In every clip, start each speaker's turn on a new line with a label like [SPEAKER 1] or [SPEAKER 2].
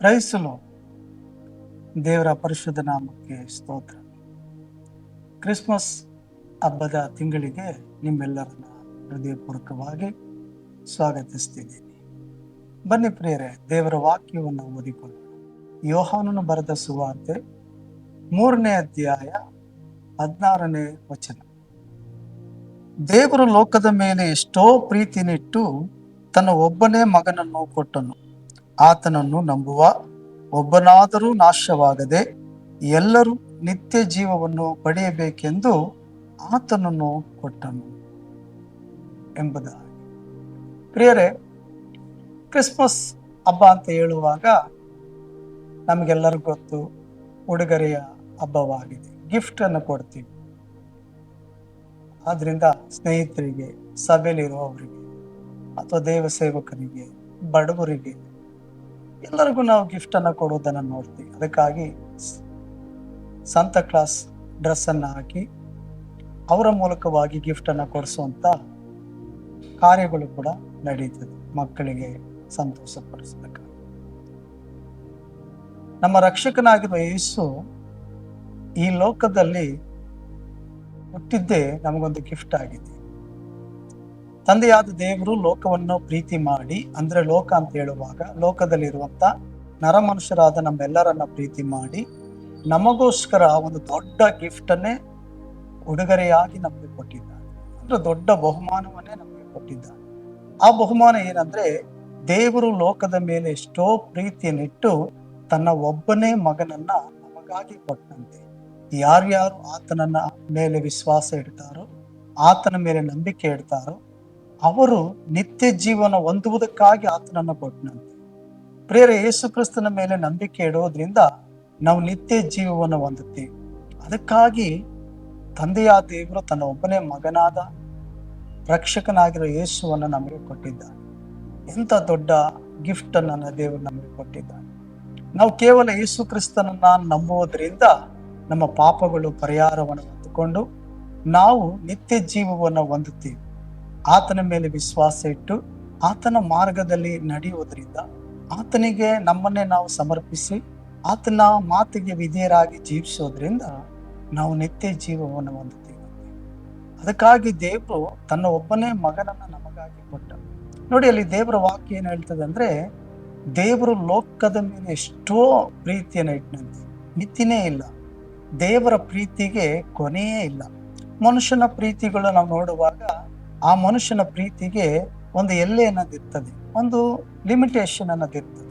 [SPEAKER 1] ಕ್ರೈಸ್ತಲು ದೇವರ ಪರಿಶುದ್ಧ ನಾಮಕ್ಕೆ ಸ್ತೋತ್ರ. ಕ್ರಿಸ್ಮಸ್ ಹಬ್ಬದ ತಿಂಗಳಿಗೆ ನಿಮ್ಮೆಲ್ಲರನ್ನ ಹೃದಯಪೂರ್ವಕವಾಗಿ ಸ್ವಾಗತಿಸ್ತಿದ್ದೀನಿ. ಬನ್ನಿ ಪ್ರಿಯರೇ, ದೇವರ ವಾಕ್ಯವನ್ನು ಓದಿಕೊಂಡು ಯೋಹಾನನು ಬರೆದ ಸುವಾರ್ತೆ ಮೂರನೇ ಅಧ್ಯಾಯ ಹದಿನಾರನೇ ವಚನ. ದೇವರು ಲೋಕದ ಮೇಲೆ ಎಷ್ಟೋ ಪ್ರೀತಿನಿಟ್ಟು ತನ್ನ ಒಬ್ಬನೇ ಮಗನನ್ನು ಕೊಟ್ಟನು. ಆತನನ್ನು ನಂಬುವ ಒಬ್ಬನಾದರೂ ನಾಶವಾಗದೆ ಎಲ್ಲರೂ ನಿತ್ಯ ಜೀವವನ್ನು ಪಡೆಯಬೇಕೆಂದು ಆತನನ್ನು ಕೊಟ್ಟನು ಎಂಬುದಾಗಿ. ಪ್ರಿಯರೇ, ಕ್ರಿಸ್ಮಸ್ ಹಬ್ಬ ಅಂತ ಹೇಳುವಾಗ ನಮಗೆಲ್ಲರಿಗೂ ಗೊತ್ತು, ಉಡುಗೊರೆಯ ಹಬ್ಬವಾಗಿದೆ. ಗಿಫ್ಟ್ ಅನ್ನು ಕೊಡ್ತೀವಿ. ಆದ್ರಿಂದ ಸ್ನೇಹಿತರಿಗೆ, ಸಭೆಯಲ್ಲಿರುವವರಿಗೆ ಅಥವಾ ದೇವ ಸೇವಕರಿಗೆ ಬಡವರಿಗೆ ಎಲ್ಲರಿಗೂ ನಾವು ಗಿಫ್ಟ್ ಅನ್ನ ಕೊಡೋದನ್ನ ನೋಡ್ತೀವಿ. ಅದಕ್ಕಾಗಿ ಸಂತ ಕ್ಲಾಸ್ ಡ್ರೆಸ್ ಅನ್ನ ಹಾಕಿ, ಅವರ ಮೂಲಕವಾಗಿ ಗಿಫ್ಟ್ ಅನ್ನ ಕೊಡಿಸುವಂತ ಕಾರ್ಯಗಳು ಕೂಡ ನಡೀತದೆ. ಮಕ್ಕಳಿಗೆ ಸಂತೋಷ ಪಡಿಸಬೇಕು ನಮ್ಮ ರಕ್ಷಕನಾಗಿರುವ ಯೇಸು ಈ ಲೋಕದಲ್ಲಿ ಹುಟ್ಟಿದ್ದೇ ನಮಗೊಂದು ಗಿಫ್ಟ್ ಆಗಿದೆ. ತಂದೆಯಾದ ದೇವರು ಲೋಕವನ್ನು ಪ್ರೀತಿ ಮಾಡಿ, ಅಂದ್ರೆ ಲೋಕ ಅಂತ ಹೇಳುವಾಗ ಲೋಕದಲ್ಲಿರುವಂತ ನರಮನುಷ್ಯರಾದ ನಮ್ಮೆಲ್ಲರನ್ನ ಪ್ರೀತಿ ಮಾಡಿ, ನಮಗೋಸ್ಕರ ಒಂದು ದೊಡ್ಡ ಗಿಫ್ಟ್ ಅನ್ನೇ ಉಡುಗೊರೆಯಾಗಿ ನಮಗೆ ಕೊಟ್ಟಿದ್ದಾನೆ ಅಂದ್ರೆ ದೊಡ್ಡ ಬಹುಮಾನವನ್ನೇ ನಮಗೆ ಕೊಟ್ಟಿದ್ದಾನೆ ಆ ಬಹುಮಾನ ಏನಂದ್ರೆ ದೇವರು ಲೋಕದ ಮೇಲೆ ಎಷ್ಟೋ ಪ್ರೀತಿಯನ್ನಿಟ್ಟು ತನ್ನ ಒಬ್ಬನೇ ಮಗನನ್ನ ನಮಗಾಗಿ ಕೊಟ್ಟಂತೆ. ಯಾರ್ಯಾರು ಆತನನ್ನ ಮೇಲೆ ವಿಶ್ವಾಸ ಇಡ್ತಾರೋ, ಆತನ ಮೇಲೆ ನಂಬಿಕೆ ಇಡ್ತಾರೋ ಅವರು ನಿತ್ಯ ಜೀವನ ಹೊಂದುವುದಕ್ಕಾಗಿ ಆತನನ್ನು ಕೊಟ್ಟನಂತೆ. ಪ್ರೇರ ಯೇಸು ಕ್ರಿಸ್ತನ ಮೇಲೆ ನಂಬಿಕೆ ಇಡೋದ್ರಿಂದ ನಾವು ನಿತ್ಯ ಜೀವವನ್ನು ಹೊಂದುತ್ತೇವೆ. ಅದಕ್ಕಾಗಿ ತಂದೆಯ ದೇವರು ತನ್ನ ಒಬ್ಬನೇ ಮಗನಾದ ರಕ್ಷಕನಾಗಿರೋ ಯೇಸುವನ್ನು ನಮಗೆ ಕೊಟ್ಟಿದ್ದಾನೆ ಎಂಥ ದೊಡ್ಡ ಗಿಫ್ಟ್ ನನ್ನ ದೇವರು ನಮಗೆ ಕೊಟ್ಟಿದ್ದಾನೆ ನಾವು ಕೇವಲ ಯೇಸು ಕ್ರಿಸ್ತನನ್ನ ನಂಬುವುದರಿಂದ ನಮ್ಮ ಪಾಪಗಳು ಪರಿಹಾರವನ್ನು ಹೊಂದಿಕೊಂಡು ನಾವು ನಿತ್ಯ ಜೀವವನ್ನು ಹೊಂದುತ್ತೀವಿ. ಆತನ ಮೇಲೆ ವಿಶ್ವಾಸ ಇಟ್ಟು ಆತನ ಮಾರ್ಗದಲ್ಲಿ ನಡೆಯುವುದರಿಂದ ಆತನಿಗೆ ನಮ್ಮನ್ನೇ ನಾವು ಸಮರ್ಪಿಸಿ ಆತನ ಮಾತಿಗೆ ವಿಧೇಯರಾಗಿ ಜೀವಿಸೋದ್ರಿಂದ ನಾವು ನಿತ್ಯ ಜೀವವನ್ನು ಹೊಂದುತ್ತೀವಿ. ಅದಕ್ಕಾಗಿ ದೇವರು ತನ್ನ ಒಬ್ಬನೇ ಮಗನನ್ನು ನಮಗಾಗಿ ಕೊಟ್ಟ. ನೋಡಿ, ಅಲ್ಲಿ ದೇವರ ವಾಕ್ಯ ಏನು ಹೇಳ್ತದೆ ಅಂದ್ರೆ, ದೇವರು ಲೋಕದ ಮೇಲೆ ಎಷ್ಟೋ ಪ್ರೀತಿಯನ್ನು ಇಟ್ಟನಂತೆ ಮಿತಿನೇ ಇಲ್ಲ. ದೇವರ ಪ್ರೀತಿಗೆ ಕೊನೆಯೇ ಇಲ್ಲ. ಮನುಷ್ಯನ ಪ್ರೀತಿಗಳು ನಾವು ನೋಡುವಾಗ ಆ ಮನುಷ್ಯನ ಪ್ರೀತಿಗೆ ಒಂದು ಎಲ್ಲೆ ಅನ್ನೋದಿರ್ತದೆ? ಒಂದು ಲಿಮಿಟೇಷನ್ ಅನ್ನೋದಿರ್ತದೆ.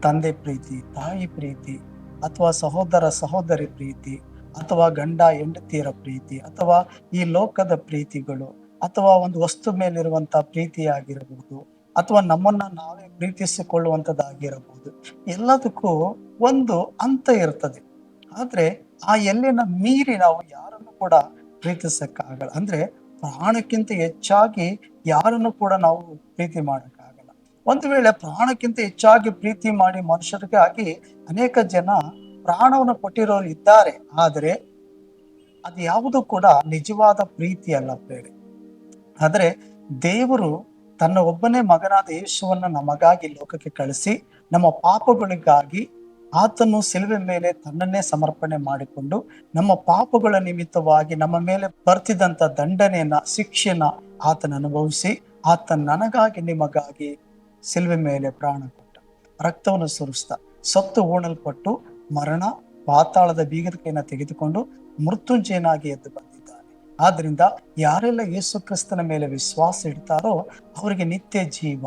[SPEAKER 1] ತಂದೆ ಪ್ರೀತಿ, ತಾಯಿ ಪ್ರೀತಿ, ಅಥವಾ ಸಹೋದರ ಸಹೋದರಿ ಪ್ರೀತಿ, ಅಥವಾ ಗಂಡ ಹೆಂಡತಿಯರ ಪ್ರೀತಿ, ಅಥವಾ ಈ ಲೋಕದ ಪ್ರೀತಿಗಳು, ಅಥವಾ ಒಂದು ವಸ್ತು ಮೇಲಿರುವಂತ ಪ್ರೀತಿಯಾಗಿರಬಹುದು, ಅಥವಾ ನಮ್ಮನ್ನ ನಾವೇ ಪ್ರೀತಿಸಿಕೊಳ್ಳುವಂಥದ್ದಾಗಿರಬಹುದು, ಎಲ್ಲದಕ್ಕೂ ಒಂದು ಅಂತ ಇರ್ತದೆ. ಆದ್ರೆ ಆ ಎಲ್ಲಿನ ಮೀರಿ ನಾವು ಯಾರನ್ನು ಕೂಡ ಪ್ರೀತಿಸಕ್ಕಾಗಲ್ಲ. ಅಂದ್ರೆ ಪ್ರಾಣಕ್ಕಿಂತ ಹೆಚ್ಚಾಗಿ ಯಾರನ್ನು ಕೂಡ ನಾವು ಪ್ರೀತಿ ಮಾಡೋಕ್ಕಾಗಲ್ಲ. ಒಂದು ವೇಳೆ ಪ್ರಾಣಕ್ಕಿಂತ ಹೆಚ್ಚಾಗಿ ಪ್ರೀತಿ ಮಾಡಿ ಮನುಷ್ಯರಿಗಾಗಿ ಅನೇಕ ಜನ ಪ್ರಾಣವನ್ನು ಕೊಟ್ಟಿರೋರು ಇದ್ದಾರೆ. ಆದರೆ ಅದು ಯಾವುದು ಕೂಡ ನಿಜವಾದ ಪ್ರೀತಿ ಅಲ್ಲ ಬೇರೆ. ಆದರೆ ದೇವರು ತನ್ನ ಒಬ್ಬನೇ ಮಗನಾದ ಯೇಸುವನ್ನ ನಮಗಾಗಿ ಲೋಕಕ್ಕೆ ಕಳಿಸಿ, ನಮ್ಮ ಪಾಪಗಳಿಗಾಗಿ ಆತನು ಸಿಲುವೆ ಮೇಲೆ ತನ್ನನ್ನೇ ಸಮರ್ಪಣೆ ಮಾಡಿಕೊಂಡು ನಮ್ಮ ಪಾಪಗಳ ನಿಮಿತ್ತವಾಗಿ ನಮ್ಮ ಮೇಲೆ ಬರ್ತಿದ್ದಂತ ದಂಡನೆಯನ್ನ ಶಿಕ್ಷೆನ ಆತನ ಅನುಭವಿಸಿ ಆತ ನನಗಾಗಿ ನಿಮಗಾಗಿ ಸಿಲುವೆ ಮೇಲೆ ಪ್ರಾಣ ಕೊಟ್ಟ. ರಕ್ತವನ್ನು ಸುರಿಸ್ತ ಸತ್ತು ಓಣಲ್ಪಟ್ಟು ಮರಣ, ಪಾತಾಳದ ಬೀಗದಕೆಯನ್ನ ತೆಗೆದುಕೊಂಡು ಮೃತ್ಯುಂಜಯನಾಗಿ ಎದ್ದು ಬಂದಿದ್ದಾನೆ. ಆದ್ರಿಂದ ಯಾರೆಲ್ಲ ಯೇಸು ಕ್ರಿಸ್ತನ ಮೇಲೆ ವಿಶ್ವಾಸ ಇಡ್ತಾರೋ ಅವರಿಗೆ ನಿತ್ಯ ಜೀವ.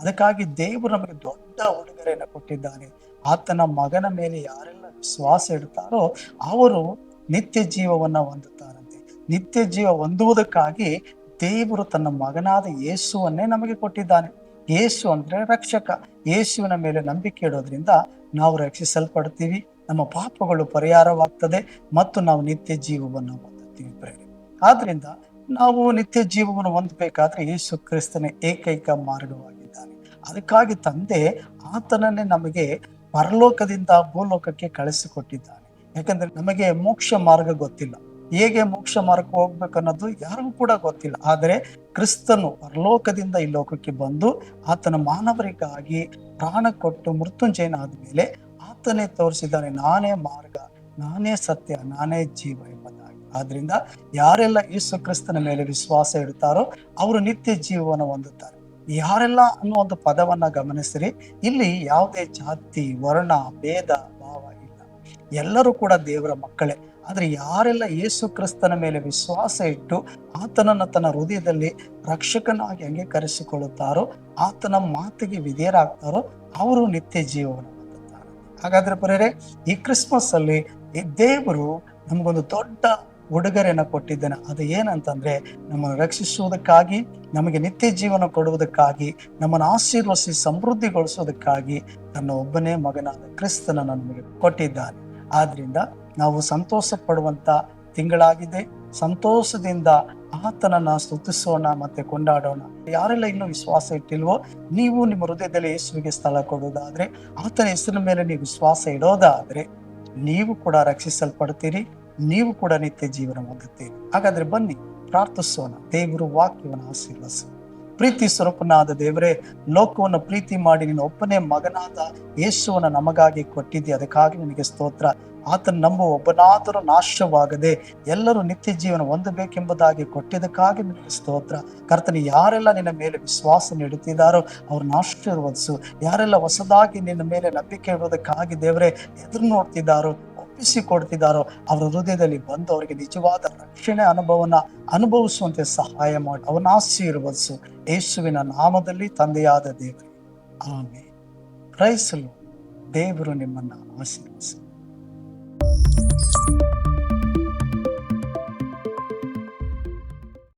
[SPEAKER 1] ಅದಕ್ಕಾಗಿ ದೇವರು ನಮಗೆ ದೊಡ್ಡ ಉಡುಗೊರೆಯನ್ನು ಕೊಟ್ಟಿದ್ದಾನೆ. ಆತನ ಮಗನ ಮೇಲೆ ಯಾರೆಲ್ಲ ವಿಶ್ವಾಸ ಇಡ್ತಾರೋ ಅವರು ನಿತ್ಯ ಜೀವವನ್ನ ಹೊಂದುತ್ತಾರಂತೆ. ನಿತ್ಯ ಜೀವ ಹೊಂದುವುದಕ್ಕಾಗಿ ದೇವರು ತನ್ನ ಮಗನಾದ ಯೇಸುವನ್ನೇ ನಮಗೆ ಕೊಟ್ಟಿದ್ದಾನೆ. ಯೇಸು ಅಂದ್ರೆ ರಕ್ಷಕ. ಯೇಸುವಿನ ಮೇಲೆ ನಂಬಿಕೆ ಇಡೋದ್ರಿಂದ ನಾವು ರಕ್ಷಿಸಲ್ಪಡ್ತೀವಿ. ನಮ್ಮ ಪಾಪಗಳು ಪರಿಹಾರವಾಗ್ತದೆ ಮತ್ತು ನಾವು ನಿತ್ಯ ಜೀವವನ್ನು ಹೊಂದುತ್ತೀವಿ ಪ್ರೇರೆ ಆದ್ರಿಂದ ನಾವು ನಿತ್ಯ ಜೀವವನ್ನು ಹೊಂದಬೇಕಾದ್ರೆ ಯೇಸು ಕ್ರಿಸ್ತನ ಏಕೈಕ ಮಾರ್ಗವಾಗಿದ್ದಾನೆ. ಅದಕ್ಕಾಗಿ ತಂದೆ ಆತನನ್ನೇ ನಮಗೆ ಪರಲೋಕದಿಂದ ಭೂಲೋಕಕ್ಕೆ ಕಳಿಸಿಕೊಟ್ಟಿದ್ದಾನೆ. ಯಾಕಂದ್ರೆ ನಮಗೆ ಮೋಕ್ಷ ಮಾರ್ಗ ಗೊತ್ತಿಲ್ಲ. ಹೇಗೆ ಮೋಕ್ಷ ಮಾರ್ಗ ಹೋಗ್ಬೇಕನ್ನೋದು ಯಾರಿಗೂ ಕೂಡ ಗೊತ್ತಿಲ್ಲ. ಆದರೆ ಕ್ರಿಸ್ತನು ಪರಲೋಕದಿಂದ ಈ ಲೋಕಕ್ಕೆ ಬಂದು ಆತನ ಮಾನವರಿಗಾಗಿ ಪ್ರಾಣ ಕೊಟ್ಟು ಮೃತ್ಯುಂಜಯನ ಆದ್ಮೇಲೆ ಆತನೇ ತೋರಿಸಿದ್ದಾನೆ, ನಾನೇ ಮಾರ್ಗ, ನಾನೇ ಸತ್ಯ, ನಾನೇ ಜೀವ ಎಂಬುದಾಗಿ. ಆದ್ರಿಂದ ಯಾರೆಲ್ಲ ಯೇಸು ಕ್ರಿಸ್ತನ ಮೇಲೆ ವಿಶ್ವಾಸ ಇಡ್ತಾರೋ ಅವರು ನಿತ್ಯ ಜೀವನ ಹೊಂದುತ್ತಾರೆ. ಯಾರೆಲ್ಲ ಅನ್ನೋ ಒಂದು ಪದವನ್ನ ಗಮನಿಸಿರಿ ಇಲ್ಲಿ ಯಾವುದೇ ಜಾತಿ, ವರ್ಣ, ಭೇದ, ಭಾವ ಇಲ್ಲ. ಎಲ್ಲರೂ ಕೂಡ ದೇವರ ಮಕ್ಕಳೇ. ಆದ್ರೆ ಯಾರೆಲ್ಲ ಯೇಸು ಕ್ರಿಸ್ತನ ಮೇಲೆ ವಿಶ್ವಾಸ ಇಟ್ಟು ಆತನನ್ನು ತನ್ನ ಹೃದಯದಲ್ಲಿ ರಕ್ಷಕನಾಗಿ ಅಂಗೀಕರಿಸಿಕೊಳ್ಳುತ್ತಾರೋ, ಆತನ ಮಾತಿಗೆ ವಿಧೇಯರಾಗ್ತಾರೋ, ಅವರು ನಿತ್ಯ ಹೊಂದುತ್ತಾರೆ ಹಾಗಾದ್ರೆ ಬರೆಯರೆ ಈ ಕ್ರಿಸ್ಮಸ್ ಅಲ್ಲಿ ದೇವರು ನಮಗೊಂದು ದೊಡ್ಡ ಉಡುಗೊರೆಯನ್ನು ಕೊಟ್ಟಿದ್ದಾನೆ. ಅದು ಏನಂತಂದ್ರೆ, ನಮ್ಮನ್ನು ರಕ್ಷಿಸುವುದಕ್ಕಾಗಿ, ನಮಗೆ ನಿತ್ಯ ಜೀವನ ಕೊಡುವುದಕ್ಕಾಗಿ, ನಮ್ಮನ್ನು ಆಶೀರ್ವಸಿ ಸಮೃದ್ಧಿಗೊಳಿಸುವುದಕ್ಕಾಗಿ ತನ್ನ ಒಬ್ಬನೇ ಮಗನಾದ ಕ್ರಿಸ್ತನನ್ನು ನಮಗೆ ಕೊಟ್ಟಿದ್ದಾನೆ. ಆದ್ರಿಂದ ನಾವು ಸಂತೋಷ ಪಡುವಂತ ತಿಂಗಳಾಗಿದೆ. ಸಂತೋಷದಿಂದ ಆತನನ್ನ ಸ್ತುತಿಸೋಣ ಮತ್ತೆ ಕೊಂಡಾಡೋಣ. ಯಾರೆಲ್ಲ ಇನ್ನೂ ವಿಶ್ವಾಸ ಇಟ್ಟಿಲ್ವೋ, ನೀವು ನಿಮ್ಮ ಹೃದಯದಲ್ಲಿ ಯೇಸುವಿಗೆ ಸ್ಥಳ ಕೊಡೋದಾದ್ರೆ ಆತನ ಹೆಸರಿನ ಮೇಲೆ ನೀವು ವಿಶ್ವಾಸ ಇಡೋದಾದ್ರೆ, ನೀವು ಕೂಡ ರಕ್ಷಿಸಲ್ಪಡ್ತೀರಿ. ನೀವು ಕೂಡ ನಿತ್ಯ ಜೀವನ ಹೊಂದುತ್ತೀರಿ. ಹಾಗಾದ್ರೆ ಬನ್ನಿ, ಪ್ರಾರ್ಥಿಸೋಣ. ದೇವರು ವಾಕ್ಯವನ್ನು ಆಶೀರ್ವಸ ಪ್ರೀತಿ ಸ್ವರೂಪನಾದ ದೇವರೇ, ಲೋಕವನ್ನು ಪ್ರೀತಿ ಮಾಡಿ ನಿನ್ನ ಒಬ್ಬನೇ ಮಗನಾದ ಯೇಸುವನ್ನು ನಮಗಾಗಿ ಕೊಟ್ಟಿದ್ದೆ. ಅದಕ್ಕಾಗಿ ನಿನಗೆ ಸ್ತೋತ್ರ. ಆತನ ನಂಬುವ ಒಬ್ಬನಾದರೂ ನಾಶವಾಗದೆ ಎಲ್ಲರೂ ನಿತ್ಯ ಜೀವನ ಹೊಂದಬೇಕೆಂಬುದಾಗಿ ಕೊಟ್ಟಿದ್ದಕ್ಕಾಗಿ ನಿನಗೆ ಸ್ತೋತ್ರ. ಕರ್ತನ, ಯಾರೆಲ್ಲ ನಿನ್ನ ಮೇಲೆ ವಿಶ್ವಾಸ ನೀಡುತ್ತಿದ್ದಾರೋ ಅವ್ರನ್ನ ಆಶೀರ್ವದಿಸು. ಯಾರೆಲ್ಲ ಹೊಸದಾಗಿ ನಿನ್ನ ಮೇಲೆ ನಂಬಿಕೆ ಇಡುವುದಕ್ಕಾಗಿ ದೇವರೇ, ಎದುರು ನೋಡ್ತಿದ್ದಾರೋ ಒಪ್ಪಿಸಿ ಕೊಡ್ತಿದ್ದಾರೋ ಅವರ ಹೃದಯದಲ್ಲಿ ಬಂದು ಅವರಿಗೆ ನಿಜವಾದ ರಕ್ಷಣೆ ಅನುಭವನ ಅನುಭವಿಸುವಂತೆ ಸಹಾಯ ಮಾಡಿ, ಅವನ ಆಶೀರ್ವದಿಸು. ಯೇಸುವಿನ ನಾಮದಲ್ಲಿ ತಂದೆಯಾದ ದೇವರು ಆಮೇಲೆ ಕ್ರೈಸಲು ದೇವರು ನಿಮ್ಮನ್ನ ಆಶೀರ್ವದಿಸು